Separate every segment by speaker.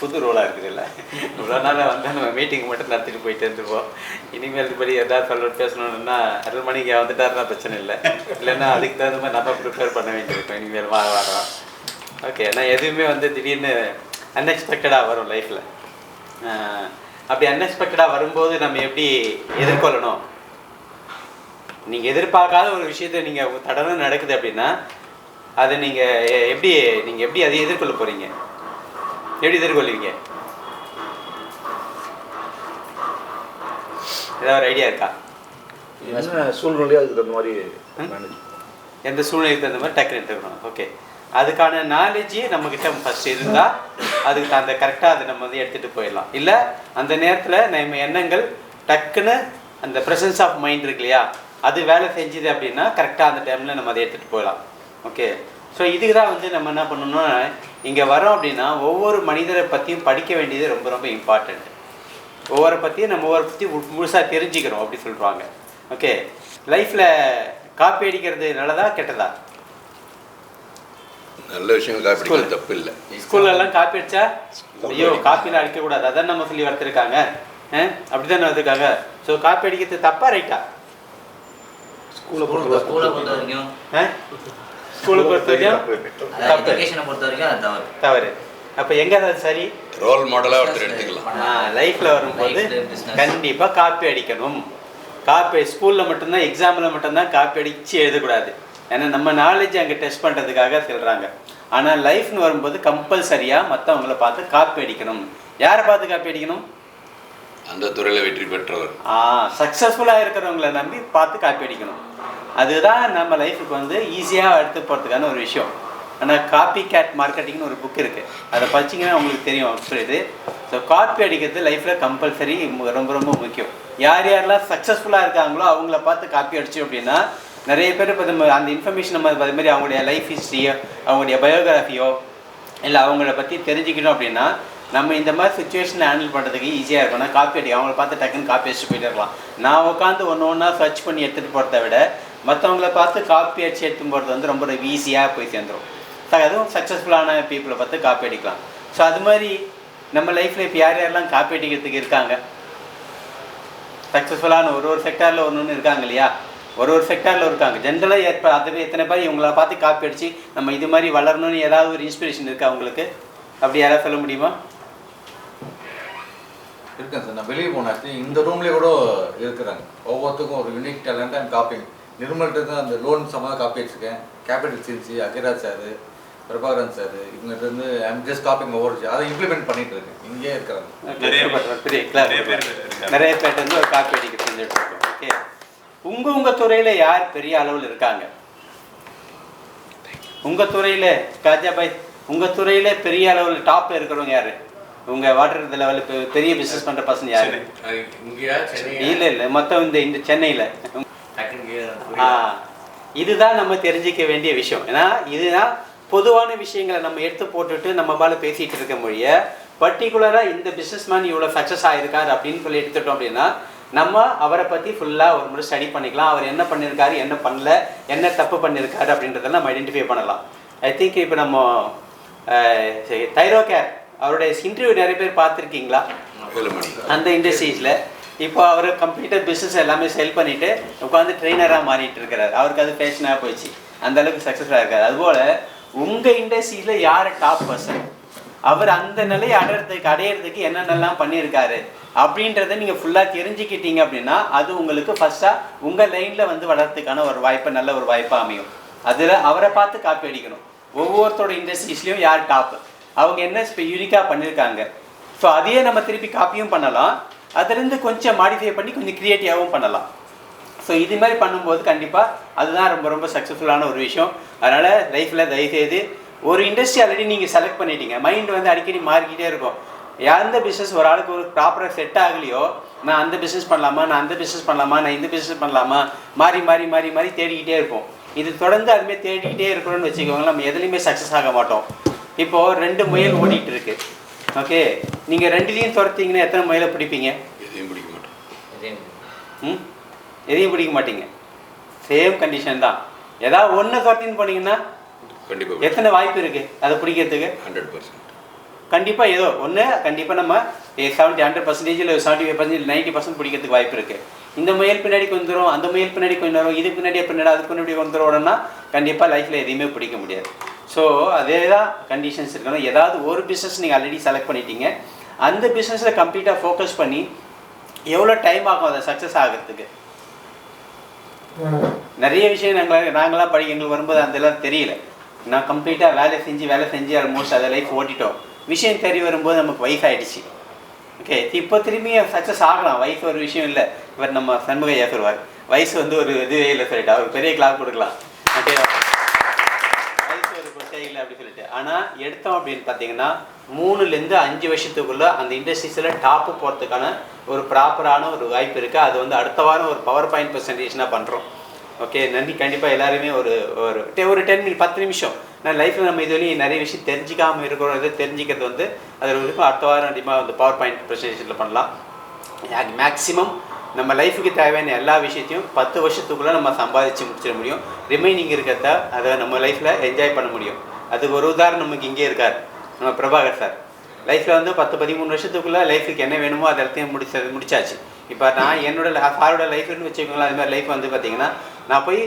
Speaker 1: புது ரோலாக இருக்குது இல்லை? இவ்வளோ நாள் வந்து நம்ம மீட்டிங் மட்டும் நடத்திட்டு போயிட்டு இருந்துப்போம் இனிமேல் இதுபடி எதாவது சொல்ல பேசணும்னா அரை மணிக்கு வந்துட்டாருன்னா பிரச்சனை இல்லை. இல்லைன்னா அதுக்கு தகுந்த மாதிரி நம்ம ப்ரிப்பேர் பண்ண வேண்டியிருக்கும். இனிமேல் வா வரோம். ஓகே நான் எதுவுமே வந்து திடீர்னு அன்எக்ஸ்பெக்டடாக வரும் லைஃப்பில் அப்படி அன்எக்ஸ்பெக்டடாக வரும்போது நம்ம எப்படி எதிர்கொள்ளணும்? நீங்கள் எதிர்பார்க்காத ஒரு விஷயத்தை நீங்கள் தடவை நடக்குது அப்படின்னா அதை நீங்கள் எப்படி நீங்கள் எப்படி அதை எதிர்கொள்ள போகிறீங்க எப்படி எதிர்கொள்வீங்க ஏதாவது ஒரு ஐடியா இருக்கா?
Speaker 2: என்ன சூழ்நிலையோ அதுக்கு தகுந்த மாதிரி மேனேஜ்
Speaker 1: எந்த சூழ்நிலைக்கு தகுந்த மாதிரி டக்குனு எடுத்துக்கணும். ஓகே அதுக்கான நாலேஜே நம்மக்கிட்ட ஃபஸ்ட் இருந்தால் அதுக்கு அந்த கரெக்டாக அதை நம்ம வந்து எடுத்துகிட்டு போயிடலாம். இல்லை அந்த நேரத்தில் நம்ம எண்ணங்கள் டக்குன்னு அந்த ப்ரெசன்ஸ் ஆஃப் மைண்ட் இருக்கு இல்லையா? அது வேலை செஞ்சுது அப்படின்னா கரெக்டாக அந்த டைமில் நம்ம அதை எடுத்துகிட்டு போயிடலாம். ஓகே ஸோ இதுக்கு தான் வந்து நம்ம என்ன பண்ணணும்னா இங்கே வரோம் அப்படின்னா ஒவ்வொரு மனிதரை பற்றியும் படிக்க வேண்டியது ரொம்ப ரொம்ப இம்பார்ட்டண்ட் ஒவ்வொரு பற்றியும் நம்ம ஒவ்வொரு பற்றி முழுசாக தெரிஞ்சுக்கிறோம் அப்படி சொல்கிறாங்க ஓகே லைஃப்பில் காப்பி அடிக்கிறது நல்லதா கெட்டதா?
Speaker 3: நல்ல விஷயம் காப்பிடிக்கிறது தப்பு இல்லை
Speaker 1: ஸ்கூல்ல எல்லாம் காப்பி அடிச்சா ஐயோ காப்பிலாம் அடிக்கக்கூடாது. அதான் நம்ம சொல்லி வளர்த்துருக்காங்க. அப்படிதான் வளர்த்துருக்காங்க? ஸோ காப்பி அடிக்கிறது தப்பா ரைட்டா
Speaker 2: ஸ்கூலை
Speaker 4: ஸ்கூலை
Speaker 2: பொறுத்த
Speaker 4: வரைக்கும்
Speaker 1: தப்பு.
Speaker 4: எஜுகேஷனை பொறுத்த வரைக்கும் அது தவறு.
Speaker 1: தவறு. அப்போ எங்க அது சரி?
Speaker 3: ரோல் மாடலாக ஒருத்தர் எடுத்துக்கலாம்.
Speaker 1: லைஃப்ல வரும்போது
Speaker 4: Life ல business.
Speaker 1: கண்டிப்பா காப்பி அடிக்கணும். காப்பி ஸ்கூல்ல மட்டும்தான் எக்ஸாம்ல மட்டும்தான் காப்பி அடிச்சு எழுதக்கூடாது. ஏன்னா நம்ம நாலேஜ் அங்கே டெஸ்ட் பண்றதுக்காக சொல்றாங்க. ஆனா லைஃப்னு வரும்போது கம்பல்சரியா மற்றவங்கள பார்த்து காப்பி அடிக்கணும். யாரை பார்த்து காப்பி அடிக்கணும்?
Speaker 3: அந்த துறையில் வெற்றி பெற்றவர்.
Speaker 1: சக்ஸஸ்ஃபுல்லாக இருக்கிறவங்கள நம்பி பார்த்து காப்பி அடிக்கணும். அதுதான் நம்ம லைஃபுக்கு வந்து ஈஸியாக எடுத்து போகிறதுக்கான ஒரு விஷயம். ஆனால் காப்பி கேட் மார்க்கெட்டிங்னு ஒரு புக் இருக்குது அதை படிச்சிங்கன்னா உங்களுக்கு தெரியும் இது. ஸோ காப்பி அடிக்கிறது லைஃப்பில் கம்பல்சரி ரொம்ப ரொம்ப முக்கியம். யார் யாரெல்லாம் சக்ஸஸ்ஃபுல்லாக இருக்காங்களோ அவங்கள பார்த்து காப்பி அடிச்சோம் அப்படின்னா நிறைய பேர் இப்போ நம்ம அந்த இன்ஃபர்மேஷன் நம்ம அது மாதிரி அவங்களுடைய லைஃப் ஹிஸ்ட்ரியோ அவங்களுடைய பயோகிராஃபியோ இல்லை அவங்கள பற்றி தெரிஞ்சுக்கணும் அப்படின்னா நம்ம இந்த மாதிரி சுச்சுவேஷனை ஹேண்டில் பண்ணுறதுக்கு ஈஸியாக இருக்கும் நான் காப்பி அடி அவங்கள பார்த்து டக்குன்னு காப்பி அடிச்சுட்டு போயிட்டு இருக்கலாம். நான் உட்காந்து ஒன்று ஒன்றா சர்ச் பண்ணி எடுத்துகிட்டு போகிறத விட மற்றவங்கள பார்த்து காப்பி அடிச்சு எடுத்துன்னு போகிறது வந்து ரொம்ப ஈஸியாக போய் சேர்ந்துடும் அதுவும் சக்ஸஸ்ஃபுல்லான பீப்புளை பார்த்து காப்பி அடிக்கலாம். ஸோ அது மாதிரி நம்ம லைஃப்பில் இப்போ யார் யாரெல்லாம் காப்பி அடிக்கிறதுக்கு இருக்காங்க? சக்ஸஸ்ஃபுல்லான ஒரு ஒரு செக்டாரில் ஒன்று ஒன்று இருக்காங்க இல்லையா? ஒரு ஒரு செக்டாரில் இருக்காங்க. ஜென்ரலாக ஏற்ப அதுவே எத்தனை பேர் இவங்கள பார்த்து காப்பி அடிச்சு நம்ம இது மாதிரி வளரணும்னு ஏதாவது ஒரு இன்ஸ்பிரேஷன் இருக்கா உங்களுக்கு? அப்படி யாராவது சொல்ல முடியுமா?
Speaker 5: இருக்கேன் சார். நான் வெளியே போனாச்சு. இந்த ரூம்லேயே கூட இருக்கிறாங்க. ஒவ்வொருத்துக்கும் ஒரு யூனிக் டேலண்ட் அண்ட் காப்பிங் நிர்மல்கிட்ட தான் அந்த லோன் சம்மந்தம் காப்பி வச்சிருக்கேன். கேபிட்டல் சின்சி அகிராஜ் சார் பிரபாகரன் சார் இவங்ககிட்ட இருந்து ஐம் ஜஸ்ட் காப்பிங் ஒவ்வொரு அதை இம்ப்ளிமெண்ட் பண்ணிட்டு இருக்கேன். இங்கேயே இருக்கிறாங்க.
Speaker 1: நிறைய பெரிய கிளாஸ் நிறைய பேர் வந்து ஒரு காப்பி அடிக்க செஞ்சுட்டு இருக்கோம் ஓகே உங்க உங்க துறையில யார் பெரிய அளவில் இருக்காங்க? உங்க துறையில காஜாபாய் உங்க துறையில பெரிய அளவில் டாப்ல இருக்கிறவங்க யாரு? உங்க வாட்டர் லெவலில் பெரிய பிசினஸ் பண்ற பர்சன் யாரு?
Speaker 6: இங்கேயா? சென்னை
Speaker 1: இல்ல இல்ல. மொத்தம் இந்த இந்த சென்னையில. இதுதான் நம்ம தெரிஞ்சிக்க வேண்டிய விஷயம். ஏன்னா இதுதான் பொதுவான விஷயங்களை நம்ம எடுத்து போட்டுட்டு நம்ம மேல பேசிட்டு இருக்க மொழிய பர்டிகுலராக இந்த பிஸ்னஸ் மேன் இவ்வளோ சக்ஸஸ் ஆயிருக்காரு அப்படின்னு சொல்லி எடுத்துட்டோம் அப்படின்னா நம்ம அவரை பற்றி ஃபுல்லாக ஒரு முறை ஸ்டடி பண்ணிக்கலாம். அவர் என்ன பண்ணியிருக்காரு என்ன பண்ணல என்ன தப்பு பண்ணியிருக்காரு அப்படின்றதெல்லாம் நம்ம ஐடென்டிஃபை பண்ணலாம். ஐ திங்க் இப்போ நம்ம தைரோ கேர் அவருடைய இன்டர்வியூ நிறைய பேர் பார்த்துருக்கீங்களா? அந்த இண்டஸ்ட்ரீஸில் இப்போ அவர் கம்ப்ளீட்டாக பிஸ்னஸ் எல்லாமே செல் பண்ணிட்டு உட்காந்து ட்ரெயினராக மாறிட்டு இருக்கிறார். அவருக்கு அது ஃபேஷனாக போயிடுச்சு. அந்த அளவுக்கு சக்ஸஸ்ஃபுல்லாக இருக்காரு. அதுபோல் உங்கள் இண்டஸ்ட்ரியில் யார் டாப் பர்சன் அவர் அந்த நிலையை அடையிறதுக்கு அடையிறதுக்கு என்னென்னலாம் பண்ணியிருக்காரு அப்படின்றத நீங்கள் ஃபுல்லாக தெரிஞ்சுக்கிட்டீங்க அப்படின்னா அது உங்களுக்கு ஃபஸ்ட்டாக உங்கள் லைனில் வந்து வளர்றதுக்கான ஒரு வாய்ப்பு நல்ல ஒரு வாய்ப்பாக அமையும். அதில் அவரை பார்த்து காப்பி அடிக்கணும். ஒவ்வொருத்தரோட இண்டஸ்ட்ரீஸ்லேயும் யார் டாப் அவங்க என்ன இப்போ யூனிக்காக பண்ணியிருக்காங்க? ஸோ அதையே நம்ம திருப்பி காப்பியும் பண்ணலாம். அதுலேருந்து கொஞ்சம் மாடிஃபை பண்ணி கொஞ்சம் க்ரியேட்டிவாகவும் பண்ணலாம். ஸோ இது மாதிரி பண்ணும்போது கண்டிப்பாக அதுதான் ரொம்ப ரொம்ப சக்ஸஸ்ஃபுல்லான ஒரு விஷயம். அதனால் லைஃப்பில் தயவுசெய்து ஒரு இண்டஸ்ட்ரி ஆல்ரெடி நீங்கள் செலக்ட் பண்ணிட்டீங்க. மைண்ட் வந்து அடிக்கடி மாறிக்கிட்டே இருக்கும். எந்த பிஸ்னஸ் ஒரு ஆளுக்கு ஒரு ப்ராப்பராக செட் ஆகலையோ நான் அந்த பிஸ்னஸ் பண்ணலாமா நான் அந்த பிஸ்னஸ் பண்ணலாமா நான் இந்த பிஸ்னஸ் பண்ணலாமா மாறி மாறி மாறி மாறி தேடிக்கிட்டே இருப்போம். இது தொடர்ந்து அதுமாதிரி தேடிக்கிட்டே இருக்கணும்னு வச்சுக்கோங்களேன் நம்ம எதுலேயுமே சக்ஸஸ் ஆக மாட்டோம். இப்போது ரெண்டு முயல் ஓடிட்டு இருக்குது ஓகே நீங்கள் ரெண்டுலேயும் துரத்தீங்கன்னா எத்தனை முயலை பிடிப்பீங்க?
Speaker 3: எதையும் பிடிக்க மாட்டோம்.
Speaker 1: ம்? எதையும் பிடிக்க மாட்டீங்க. சேம் கண்டிஷன் தான். ஏதாவது ஒன்று துரத்தின்னு போனீங்கன்னா
Speaker 3: கண்டிப்பாக
Speaker 1: எத்தனை வாய்ப்பு இருக்குது அதை பிடிக்கிறதுக்கு?
Speaker 3: ஹண்ட்ரட் பர்சன்ட்
Speaker 1: கண்டிப்பாக ஏதோ ஒன்று கண்டிப்பாக நம்ம செவன்ட்டி ஹண்ட்ரட் பர்சன்டேஜ் இல்லை seventy five percentage ninety percent பிடிக்கிறதுக்கு வாய்ப்பு இருக்குது இந்த முயல் பின்னாடி கொஞ்சம் தூரம் அந்த முயல் பின்னாடி கொஞ்சம் வரும் இதுக்கு பின்னாடி பின்னாடி அதுக்கு பின்னாடி கொஞ்சம் தூரம்னா கண்டிப்பாக லைஃப்பில் எதையுமே பிடிக்க முடியாது. ஸோ அதே தான் கண்டிஷன்ஸ் இருக்கணும். ஏதாவது ஒரு பிஸ்னஸ் நீங்கள் ஆல்ரெடி செலக்ட் பண்ணிட்டீங்க. அந்த பிஸ்னஸில் கம்ப்ளீட்டாக ஃபோக்கஸ் பண்ணி எவ்வளோ டைம் ஆகும் அதை சக்ஸஸ் ஆகிறதுக்கு? நிறைய விஷயம் நாங்கள் நாங்களாம் படி எங்களுக்கு வரும்போது அதெல்லாம் தெரியல. நான் கம்ப்ளீட்டாக வேலை செஞ்சு வேலை செஞ்சு ஆல்மோஸ்ட் அதை லைஃப் ஓட்டிட்டோம். விஷயம் தெரிய வரும்போது நமக்கு வயசாயிடுச்சு ஓகே இப்போ திரும்பி சக்ஸஸ் ஆகலாம். வயசு ஒரு விஷயம் இல்லை. இவர் நம்ம சண்முகையா சொல்வார் வயசு வந்து ஒரு இதுவே இல்லை சொல்லிட்டு. அவர் பெரிய கிளாக் கொடுக்கலாம். ஓகே வயசு ஒரு கொட்டை இல்லை அப்படி சொல்லிட்டு ஆனால் எடுத்தோம் அப்படின்னு பார்த்தீங்கன்னா மூணுலேருந்து அஞ்சு வருஷத்துக்குள்ளே அந்த இண்டஸ்ட்ரீஸில் டாப்பு போகிறதுக்கான ஒரு ப்ராப்பரான ஒரு வாய்ப்பு இருக்குது அது வந்து அடுத்த வாரம் ஒரு பவர் பாயிண்ட் பர்சன்டேஜ்னால் பண்ணுறோம் ஓகே நன்றி. கண்டிப்பாக எல்லாருமே ஒரு ஒரு டே ஒரு டென் மினிட் பத்து நிமிஷம். நான் லைஃப்பில் நம்ம இதுவரையும் நிறைய விஷயம் தெரிஞ்சிக்காமல் இருக்கிறோம். இதை தெரிஞ்சிக்கிறது வந்து அதில் இருக்கும் அடுத்த வாரம் கண்டிப்பாக வந்து பவர் பாயிண்ட் ப்ரெசன்டேஷனில் பண்ணலாம் மேக்ஸிமம் நம்ம லைஃபுக்கு தேவையான எல்லா விஷயத்தையும் பத்து வருஷத்துக்குள்ளே நம்ம சம்பாதிச்சு முடிச்சிட முடியும். ரிமைனிங் இருக்கிறத அதை நம்ம லைஃப்பில் என்ஜாய் பண்ண முடியும். அதுக்கு ஒரு உதாரணம் நமக்கு இங்கே இருக்கார். நம்ம பிரபாகர் சார். லைஃப்பில் வந்து பத்து பதிமூணு வருஷத்துக்குள்ளே லைஃபுக்கு என்ன வேணுமோ அதை எல்லாத்தையும் முடிச்சது முடிச்சாச்சு. இப்போ நான் என்னோட சாரோட லைஃப்னு வச்சுக்கோங்களேன் அது மாதிரி லைஃப் வந்து பார்த்தீங்கன்னா நான் போய்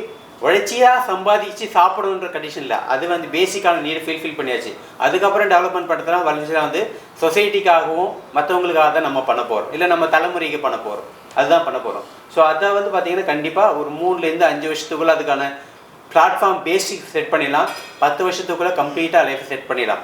Speaker 1: உழைச்சியாக சம்பாதிச்சு சாப்பிடணுன்ற கண்டிஷனில் அது வந்து பேசிக்கான நீடு ஃபீல் பண்ணியாச்சு. அதுக்கப்புறம் டெவலப்மெண்ட் பண்ணுறதுலாம் வளர்ச்சியாக வந்து சொசைட்டிக்காகவும் மற்றவங்களுக்காக தான் நம்ம பண்ண போகிறோம் இல்லை நம்ம தலைமுறைக்கு பண்ண போகிறோம் அதுதான் பண்ண போகிறோம் ஸோ அதை வந்து பார்த்திங்கன்னா கண்டிப்பாக ஒரு மூணுலேருந்து அஞ்சு வருஷத்துக்குள்ளே அதுக்கான பிளாட்ஃபார்ம் பேசிக் செட் பண்ணிடலாம். பத்து வருஷத்துக்குள்ளே கம்ப்ளீட்டாக லைஃப் செட் பண்ணிடலாம்.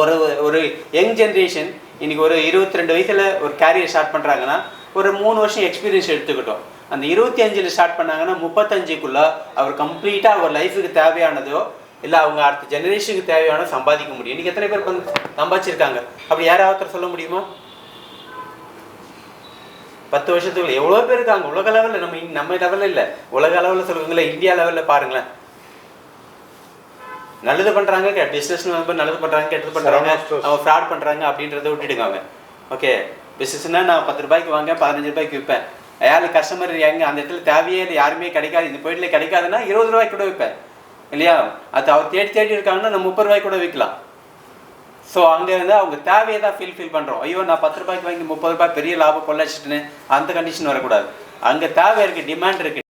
Speaker 1: ஒரு ஒரு யங் ஜென்ரேஷன் இன்றைக்கி ஒரு இருபத்தி ரெண்டு வயசில் ஒரு கேரியர் ஸ்டார்ட் பண்ணுறாங்கன்னா ஒரு மூணு வருஷம் எக்ஸ்பீரியன்ஸ் எடுத்துக்கிட்டோம். அந்த இருபத்தி அஞ்சில் ஸ்டார்ட் பண்ணாங்கன்னா முப்பத்தஞ்சுக்குள்ளே அவர் கம்ப்ளீட்டாக அவர் லைஃபுக்கு தேவையானதோ இல்லை அவங்க அடுத்த ஜெனரேஷனுக்கு தேவையான சம்பாதிக்க முடியும். இன்றைக்கி எத்தனை பேர் வந்து சம்பாதிச்சிருக்காங்க? அப்படி யாராவது சொல்ல முடியுமா? பத்து வருஷத்துக்குள்ள எவ்வளோ பேர் இருக்காங்க? உலக லெவலில் நம்ம நம்ம லெவலில் இல்லை. உலக அளவில் சொல்லுவீங்களே இந்தியா லெவலில் பாருங்களேன் நல்லது பண்றாங்க பிஸ்னஸ் நல்லது பண்றாங்க கெட்டது
Speaker 2: stores.
Speaker 1: அவங்க ஃப்ராட் பண்றாங்க அப்படின்றத விட்டுடுங்க அவங்க. ஓகே பிஸ்னஸ்னா நான் பத்து ரூபாய்க்கு வாங்க பதினஞ்சு ரூபாய்க்கு விற்பேன். யாரு கஸ்டமர் எங்க அந்த இடத்துல தேவையே இல்லை யாருமே கிடைக்காது. இந்த போயிட்டுல கிடைக்காதுன்னா இருபது ரூபாய்க்கு கூட விற்பேன். இல்லையா? அது அவர் தேடி தேடி இருக்காங்கன்னா நம்ம முப்பது ரூபாய்க்கு கூட விற்கலாம். ஸோ அங்கே வந்து அவங்க தேவையை தான் ஃபீல் ஃபீல் பண்ணுறோம் ஐயோ நான் பத்து ரூபாய்க்கு வாங்கி முப்பது ரூபாய் பெரிய லாபம் கொள்ளாச்சிட்டுன்னு அந்த கண்டிஷன் வரக்கூடாது. அங்கே தேவை இருக்குது டிமாண்ட் இருக்குது